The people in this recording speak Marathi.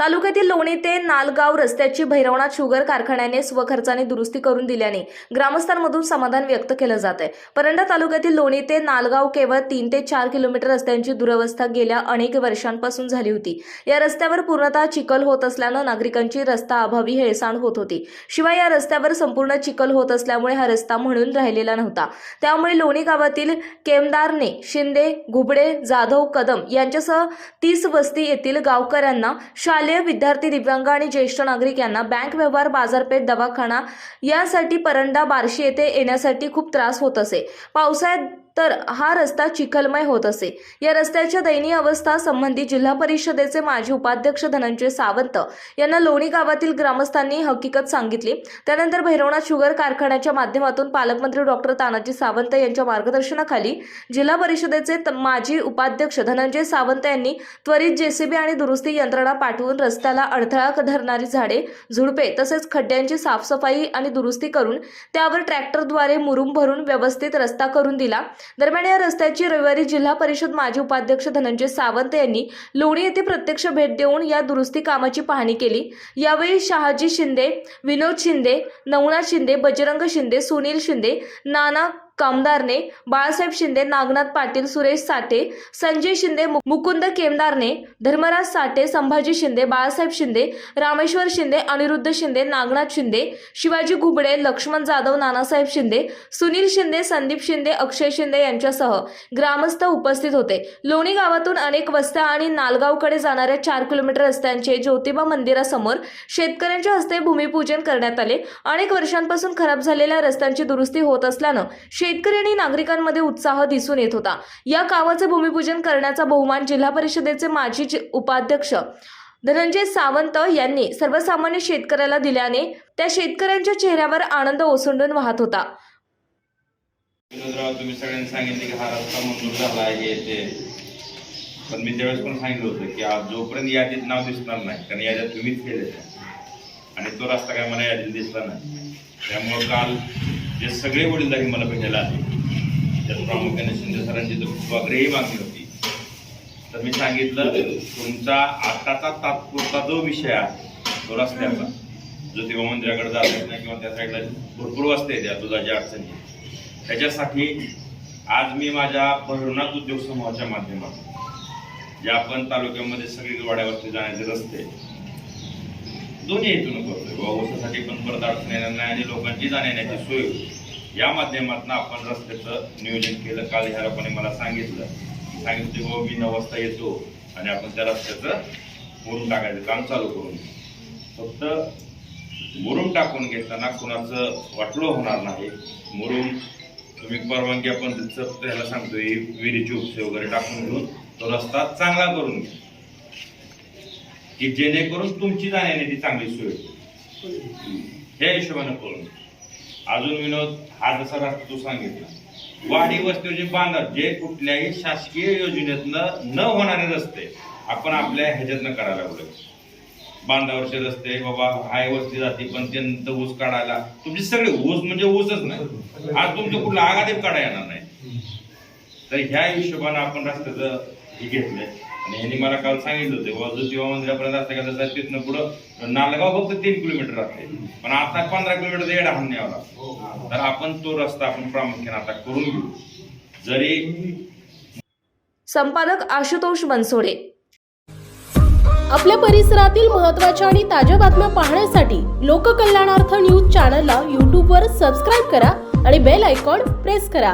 तालुक्यातील लोणी ते नालगाव रस्त्याची भैरवनाथ शुगर कारखान्याने स्वखर्चाने दुरुस्ती करून दिल्याने ग्रामस्थांमधून समाधान व्यक्त केलं जात आहे परंडा तालुक्यातील लोणी ते नालगाव केवळ तीन ते चार किलोमीटर रस्त्यांची दुरवस्था गेल्या अनेक वर्षांपासून झाली होती. या रस्त्यावर पूर्णतः चिखल होत असल्यानं नागरिकांची रस्ता अभावी हेळसांड होत होती. शिवाय या रस्त्यावर संपूर्ण चिखल होत असल्यामुळे हा रस्ता म्हणून राहिलेला नव्हता. त्यामुळे लोणी गावातील केमदारने शिंदे घुबडे जाधव कदम यांच्यासह तीस वस्ती येथील गावकऱ्यांना शालेय विद्यार्थी दिव्यांग आणि ज्येष्ठ नागरिक यांना बँक व्यवहार बाजारपेठ दवाखाना यासाठी परंडा बार्शी येथे येण्यासाठी खूप त्रास होत असे. पावसाळ्यात तर हा रस्ता चिखलमय होत असे. या रस्त्याच्या दयनीय अवस्था संबंधी जिल्हा परिषदेचे माजी उपाध्यक्ष धनंजय सावंत यांना लोणी गावातील ग्रामस्थांनी हकीकत सांगितली. त्यानंतर भैरवनाथ शुगर कारखान्याच्या माध्यमातून पालकमंत्री डॉक्टर तानाजी सावंत यांच्या मार्गदर्शनाखाली जिल्हा परिषदेचे त- माजी उपाध्यक्ष धनंजय सावंत यांनी त्वरित जेसीबी आणि दुरुस्ती यंत्रणा पाठवून रस्त्याला अडथळा धरणारी झाडे झुडपे तसेच खड्ड्यांची साफसफाई आणि दुरुस्ती करून त्यावर ट्रॅक्टरद्वारे मुरुम भरून व्यवस्थित रस्ता करून दिला. दरम्यान या रस्त्याची रविवारी जिल्हा परिषद माजी उपाध्यक्ष धनंजय सावंत यांनी लोणी येथे प्रत्यक्ष भेट देऊन या दुरुस्ती कामाची पाहणी केली. यावेळी शहाजी शिंदे विनोद शिंदे नवनाथ शिंदे बजरंग शिंदे सुनील शिंदे नाना कामदारने बाळासाहेब शिंदे नागनाथ पाटील सुरेश साठे संजय शिंदे मुकुंद केमदारने धर्मराज साठे संभाजी शिंदे बाळासाहेब शिंदे रामेश्वर शिंदे अनिरुद्ध शिंदे नागनाथ शिंदे शिवाजी घुबडे लक्ष्मण जाधव नानासाहेब शिंदे सुनील शिंदे संदीप शिंदे अक्षय शिंदे यांच्यासह ग्रामस्थ उपस्थित होते. लोणी गावातून अनेक वस्त्या आणि नालगावकडे जाणाऱ्या चार किलोमीटर रस्त्यांचे ज्योतिबा मंदिरासमोर शेतकऱ्यांच्या हस्ते भूमिपूजन करण्यात आले. अनेक वर्षांपासून खराब झालेल्या रस्त्यांची दुरुस्ती होत असल्यानं शेतकरी आणि नागरिकांमध्ये उत्साह दिसून येत होता. या कामाचे भूमिपूजन करण्याचा बहुमान जिल्हा परिषदेचे माजी उपाध्यक्ष धनंजय सावंत यांनी सर्वसामान्य शेतकऱ्याला दिल्याने त्या शेतकऱ्यांच्या चेहऱ्यावर आनंद ओसंडून वाहत होता. तुम्ही सगळ्यांनी सांगितले की हा रस्ता मंजूर झाला आहे ते. पण मी त्यावेळेस पण सांगितलं होतं की आज जोपर्यंत यादीत नाव दिसणार नाही कारण याद्यात तुम्हीच केले आणि तो रस्ता काय मला यादीत दिसला नाही. त्यामुळं काल जे सगळे वडीलधारी मला भेटायला आले त्यात प्रामुख्याने शिंदे सरांची तर खूप आग्रही मागणी होती. तर मी सांगितलं तुमचा आताचा तात्पुरता जो विषय आहे तो रस्त्याचा ज्योतिबा मंदिराकडे जात येत नाही किंवा त्या साईडला भरपूर वाजता येते त्या दुधाच्या अडचणी त्याच्यासाठी आज मी माझ्या भरणात उद्योग समूहाच्या माध्यमातून जे आपण तालुक्यामध्ये सगळी वाड्यावरती जाण्याचे रस्ते दोन्ही हेतून करतोय व्यवस्थेसाठी पण परत अडचण येणार नाही आणि लोकांची जाण्याची सोय होईल या माध्यमातून आपण रस्त्याचं नियोजन केलं. काल ह्या लोकांनी मला सांगितलं. सांगितलं की बाबा मी नऊ वाजता येतो आणि आपण त्या रस्त्याचं मुरुम टाकायचं. काम चालू करून. फक्त मुरुम टाकून घेताना कुणाचं वाटलं होणार नाही. मुरुम तुम्ही परवानगी आपण त्याला सांगतोय विहिरीची उपसे वगैरे टाकून घेऊन तो रस्ता चांगला करून घ्या. की जेणेकरून तुमची जाण्याची चांगली सोय त्या ह्या हिशोबाने करून. अजून विनोद हा जसा रस्ता तू सांगितला. वाढी वस्तीवरचे बांधव जे कुठल्याही शासकीय योजनेतनं न होणारे रस्ते आपण आपल्या ह्याच्यातनं करायला लागलो बांधावरचे रस्ते बाबा हाय वस्ती जाते पण त्यांत ऊस काढायला. तुमचे सगळे ऊस म्हणजे ऊसच नाही. आज तुमचं कुठलं आगादेव काढा येणार नाही. तर ह्या हिशोबानं आपण रस्त्याचं हे घेतलंय. आणि ह्यांनी मला काल सांगितलं होतं बाबा ज्योतिबा मंदिरापर्यंत रस्ता गेला तर तिथनं पुढं नालगाव फक्त तीन किलोमीटर राहते. पण आता पंधरा किलोमीटर येडा हाण न्यावा लागतो. तर आपण तो रस्ता आपण प्रामुख्याने आता करून घेऊ. जरी संपादक आशुतोष बनसोडे. आपल्या परिसरातील महत्त्वाच्या आणि ताज्या बातम्या पाहण्यासाठी लोककल्याणार्थ न्यूज चॅनलला यूट्यूबवर सबस्क्राईब करा आणि बेल आयकॉन प्रेस करा.